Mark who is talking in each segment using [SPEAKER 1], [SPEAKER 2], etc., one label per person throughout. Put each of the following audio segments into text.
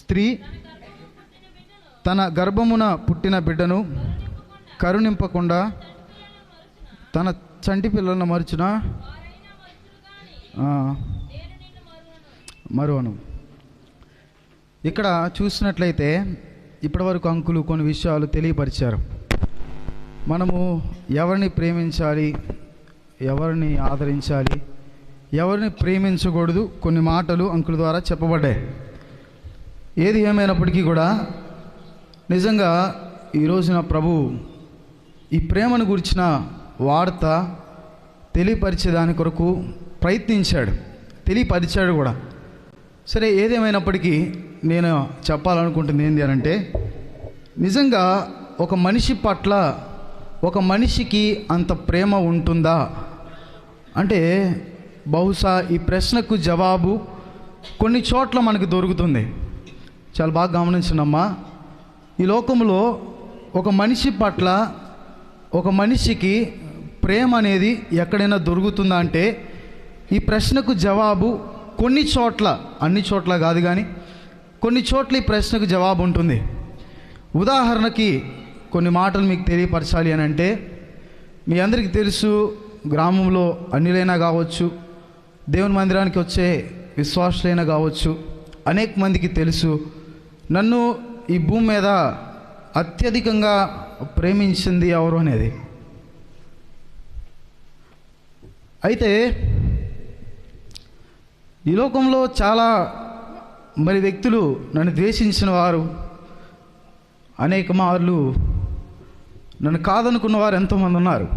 [SPEAKER 1] స్త్రీ తన గర్భమున పుట్టిన బిడ్డను కరుణింపకుండా తన చంటి పిల్లలను మరుచున? మరువను. ఇక్కడ చూసినట్లయితే ఇప్పటివరకు అంకులు కొన్ని విషయాలు తెలియపరిచారు. మనము ఎవరిని ప్రేమించాలి ఎవరిని ఆదరించాలి ఎవరిని ప్రేమించకూడదు కొన్ని మాటలు అంకుల ద్వారా చెప్పబడ్డాయి. ఏది ఏమైనప్పటికీ కూడా నిజంగా ఈ రోజున ప్రభు ఈ ప్రేమను గురించిన వార్త తెలియపరిచే దాని కొరకు ప్రయత్నించాడు తెలియపరిచాడు కూడా. సరే ఏదేమైనప్పటికీ నేను చెప్పాలనుకుంటుంది ఏంటి అని అంటే నిజంగా ఒక మనిషి పట్ల ఒక మనిషికి అంత ప్రేమ ఉంటుందా? అంటే బహుశా ఈ ప్రశ్నకు జవాబు కొన్ని చోట్ల మనకు దొరుకుతుంది. చాలా బాగా గమనించనమ్మా ఈ లోకంలో ఒక మనిషి పట్ల ఒక మనిషికి ప్రేమ అనేది ఎక్కడైనా దొరుకుతుందా అంటే ఈ ప్రశ్నకు జవాబు కొన్ని చోట్ల అన్ని చోట్ల కాదు కానీ కొన్ని చోట్ల ఈ ప్రశ్నకు జవాబు ఉంటుంది. ఉదాహరణకి కొన్ని మాటలు మీకు తెలియపరచాలి అని అంటే మీ అందరికీ తెలుసు గ్రామంలో అన్నిలైనా కావచ్చు దేవుని మందిరానికి వచ్చే విశ్వాసులైనా కావచ్చు అనేక మందికి తెలుసు నన్ను ఈ భూమి మీద అత్యధికంగా ప్రేమించింది ఎవరు అనేది. అయితే ఈ లోకంలో చాలా మరి వ్యక్తులు నన్ను ద్వేషించిన వారు అనేక మార్లు నన్ను కాదనుకున్న వారు ఎంతోమంది ఉన్నారు.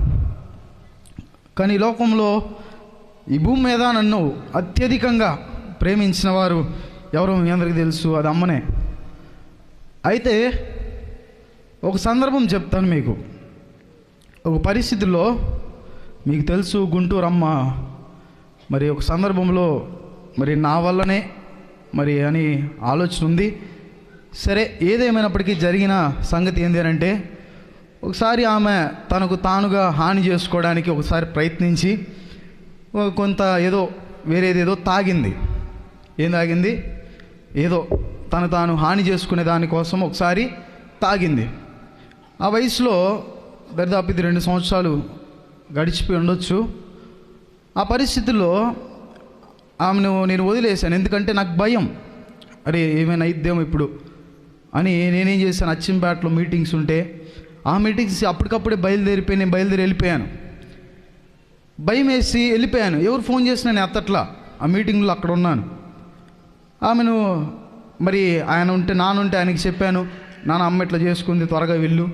[SPEAKER 1] కానీ ఈ లోకంలో ఈ భూమి మీద నన్ను అత్యధికంగా ప్రేమించిన వారు ఎవరో మీ అందరికీ తెలుసు అది అమ్మనే. అయితే ఒక సందర్భం చెప్తాను మీకు. ఒక పరిస్థితుల్లో మీకు తెలుసు గుంటూరు అమ్మ మరి ఒక సందర్భంలో మరి నా వల్లనే మరి అని ఆలోచన ఉంది. సరే ఏదేమైనప్పటికీ జరిగిన సంగతి ఏంటి అని అంటే ఒకసారి ఆమె తనకు తానుగా హాని చేసుకోవడానికి ఒకసారి ప్రయత్నించి కొంత ఏదో వేరేదేదో తాగింది. ఏం తాగింది? ఏదో తను తాను హాని చేసుకునే దానికోసం ఒకసారి తాగింది. ఆ వయసులో దరిదాపు ఇది రెండు సంవత్సరాలు గడిచిపోయి ఉండొచ్చు. ఆ పరిస్థితుల్లో ఆమెను నేను వదిలేశాను. ఎందుకంటే నాకు భయం. అరే ఏమైనా అయిద్దేమో ఇప్పుడు అని నేనేం చేశాను? అచ్చింపేటలో మీటింగ్స్ ఉంటే ఆ మీటింగ్స్ అప్పటికప్పుడే బయలుదేరిపోయి నేను బయలుదేరి వెళ్ళిపోయాను. భయం వేసి వెళ్ళిపోయాను. ఎవరు ఫోన్ చేసినా నేను ఎత్తట్లా. ఆ మీటింగ్లో అక్కడ ఉన్నాను. ఆమెను మరి ఆయన ఉంటే నానుంటే ఆయనకి చెప్పాను నాన్న అమ్మ ఇట్లా చేసుకుంది త్వరగా వెళ్ళు.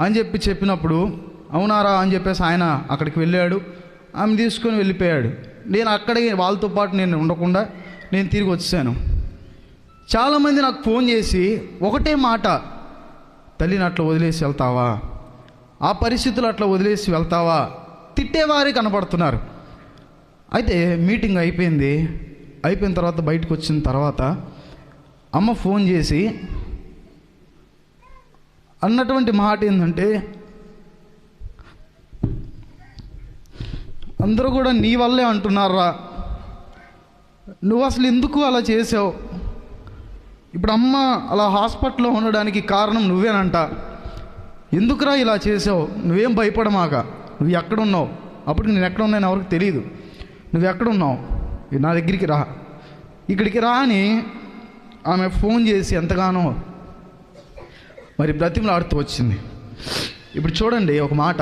[SPEAKER 1] అని చెప్పి చెప్పినప్పుడు అవునారా? అని చెప్పేసి ఆయన అక్కడికి వెళ్ళాడు. ఆమె తీసుకొని వెళ్ళిపోయాడు. నేను అక్కడే వాళ్ళతో పాటు నేను ఉండకుండా నేను తిరిగి వచ్చాను. చాలామంది నాకు ఫోన్ చేసి ఒకటే మాట తల్లిని అట్లా వదిలేసి వెళ్తావా? ఆ పరిస్థితులు అట్లా వదిలేసి వెళ్తావా? తిట్టేవారే కనపడుతున్నారు. అయితే మీటింగ్ అయిపోయింది. అయిపోయిన తర్వాత బయటకు వచ్చిన తర్వాత అమ్మ ఫోన్ చేసి అన్నటువంటి మాట ఏంటంటే అందరూ కూడా నీ వల్లే అంటున్నారా? నువ్వు అసలు ఎందుకు అలా చేసావు? ఇప్పుడు అమ్మ అలా హాస్పిటల్లో ఉండడానికి కారణం నువ్వేనంట. ఎందుకురా ఇలా చేసావు? నువ్వేం భయపడమాక? నువ్వు ఎక్కడున్నావు? అప్పుడు నేను ఎక్కడ ఉన్నాను ఎవరికి తెలియదు నువ్వు ఎక్కడున్నావు? నా దగ్గరికి రా. ఇక్కడికి రా అని ఆమె ఫోన్ చేసి ఎంతగానో మరి బ్రతిమలాడుతూ వచ్చింది. ఇప్పుడు చూడండి ఒక మాట.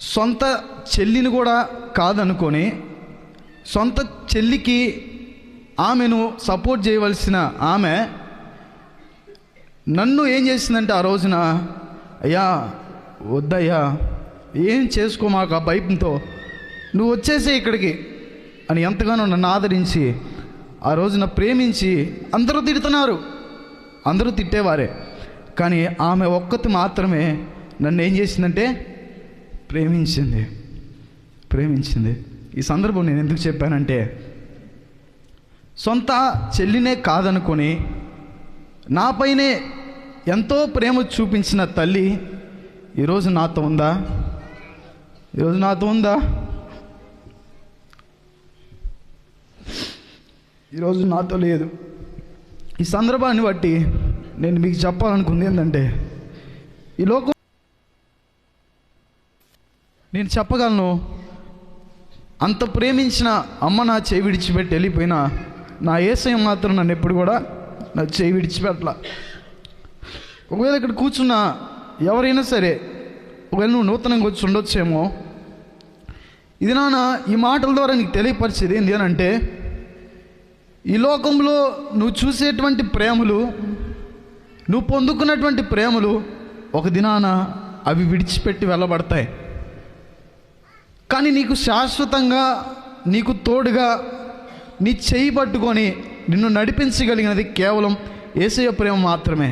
[SPEAKER 1] సొంత చెల్లిని కూడా కాదనుకొని సొంత చెల్లికి ఆమెను సపోర్ట్ చేయవలసిన ఆమె నన్ను ఏం చేసిందంటే ఆ రోజున అయ్యా వద్దయ్యా ఏం చేసుకోమాక ఆ భయంతో. నువ్వు వచ్చేసే ఇక్కడికి అని ఎంతగానో నన్ను ఆదరించి ఆ రోజున ప్రేమించి అందరూ తిడుతున్నారు. అందరూ తిట్టేవారే. కానీ ఆమె ఒక్కతి మాత్రమే నన్ను ఏం చేసిందంటే ప్రేమించింది. ప్రేమించింది. ఈ సందర్భం నేను ఎందుకు చెప్పానంటే సొంత చెల్లినే కాదనుకొని నాపైనే ఎంతో ప్రేమ చూపించిన తల్లి ఈరోజు నాతో ఉందా? ఈరోజు నాతో ఉందా? ఈరోజు నాతో లేదు. ఈ సందర్భాన్ని బట్టి నేను మీకు చెప్పాలనుకుంది ఏంటంటే ఈ లోకం నేను చెప్పగలను అంత ప్రేమించిన అమ్మ నా చేయి విడిచిపెట్టి వెళ్ళిపోయినా నా ఏసయం మాత్రం నన్ను ఎప్పుడు కూడా నా చేయి విడిచిపెట్టల. ఒకవేళ ఇక్కడ కూర్చున్న ఎవరైనా సరే ఒకవేళ నువ్వు నూతనంగా వచ్చి ఉండొచ్చేమో ఇది నాన్న ఈ మాటల ద్వారా నీకు తెలియపరిచేది ఏంటి అని అంటే ఈ లోకంలో నువ్వు చూసేటువంటి ప్రేమలు నువ్వు పొందుకున్నటువంటి ప్రేమలు ఒక దినాన అవి విడిచిపెట్టి వెళ్ళబడతాయి. కానీ నీకు శాశ్వతంగా నీకు తోడుగా నీ చేయి పట్టుకొని నిన్ను నడిపించగలిగినది కేవలం ఏసయ ప్రేమ మాత్రమే.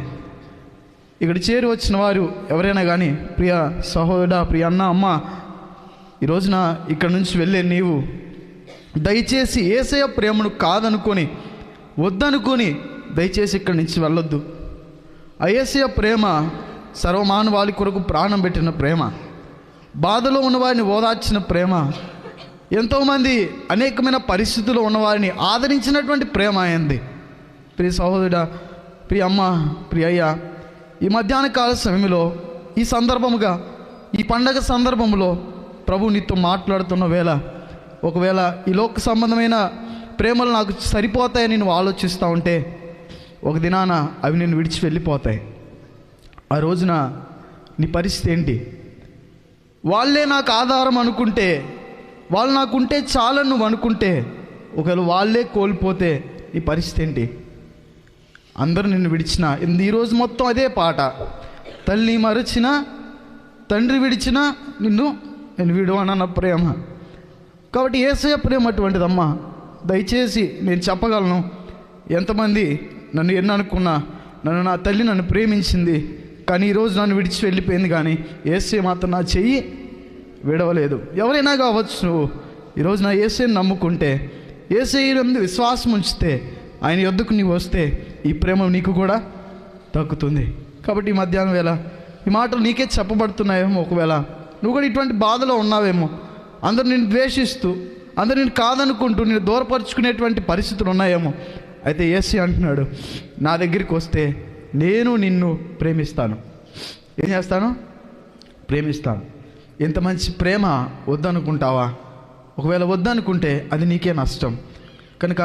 [SPEAKER 1] ఇక్కడ చేరి వచ్చిన వారు ఎవరైనా కానీ ప్రియ సహోదరుడా ప్రియ అన్న అమ్మ ఈ రోజున ఇక్కడ నుంచి వెళ్ళే నీవు దయచేసి ఏసయ్య ప్రేమను కాదనుకొని వద్దనుకొని దయచేసి ఇక్కడి నుంచి వెళ్ళొద్దు. ఆ ఏసయ ప్రేమ సర్వమానవాళి కొరకు ప్రాణం పెట్టిన ప్రేమ బాధలో ఉన్నవారిని ఓదార్చిన ప్రేమ ఎంతోమంది అనేకమైన పరిస్థితులు ఉన్నవారిని ఆదరించినటువంటి ప్రేమ అయింది. ప్రియ సహోదరుడ ప్రియ అమ్మ ప్రియ అయ్య ఈ మధ్యాహ్న కాల సమయంలో ఈ సందర్భముగా ఈ పండగ సందర్భంలో ప్రభు నీతో మాట్లాడుతున్న వేళ ఒకవేళ ఈ లోక సంబంధమైన ప్రేమలు నాకు సరిపోతాయని నువ్వు ఆలోచిస్తూ ఉంటే ఒక దినాన అవి నేను విడిచి వెళ్ళిపోతాయి. ఆ రోజున నీ పరిస్థితి ఏంటి? వాళ్ళే నాకు ఆధారం అనుకుంటే వాళ్ళు నాకుంటే చాలని నువ్వు అనుకుంటే ఒకవేళ వాళ్ళే కోల్పోతే నీ పరిస్థితి ఏంటి? అందరూ నిన్ను విడిచిన ఈ రోజు మొత్తం అదే పాట. తల్లి మరచిన తండ్రి విడిచిన నిన్ను నేను విడువనన్న ప్రేమ. కాబట్టి ఏసయ ప్రేమ అటువంటిదమ్మా. దయచేసి నేను చెప్పగలను. ఎంతమంది నన్ను ఎన్ని అనుకున్నా నన్ను నా తల్లి నన్ను ప్రేమించింది కానీ ఈరోజు నన్ను విడిచి వెళ్ళిపోయింది కానీ ఏసే మాత్రం నా చెయ్యి విడవలేదు. ఎవరైనా కావచ్చు నువ్వు ఈరోజు నా ఏసైని నమ్ముకుంటే ఏసై విశ్వాసం ఉంచితే ఆయన యొద్దకు నీవు వస్తే ఈ ప్రేమ నీకు కూడా తగ్గుతుంది కాబట్టి ఈ మధ్యాహ్నం వేళ ఈ మాటలు నీకే చెప్పబడుతున్నాయేమో ఒకవేళ. నువ్వు కూడా ఇటువంటి బాధలో ఉన్నావేమో. అందరూ నేను ద్వేషిస్తూ అందరూ నేను కాదనుకుంటూ నేను దూరపరుచుకునేటువంటి పరిస్థితులు ఉన్నాయేమో. అయితే ఏసీ అంటున్నాడు నా దగ్గరికి వస్తే నేను నిన్ను ప్రేమిస్తాను. ఏం చేస్తాను? ప్రేమిస్తాను. ఇంత మంచి ప్రేమ వద్దనుకుంటావా? ఒకవేళ వద్దనుకుంటే అది నీకే నష్టం. కనుక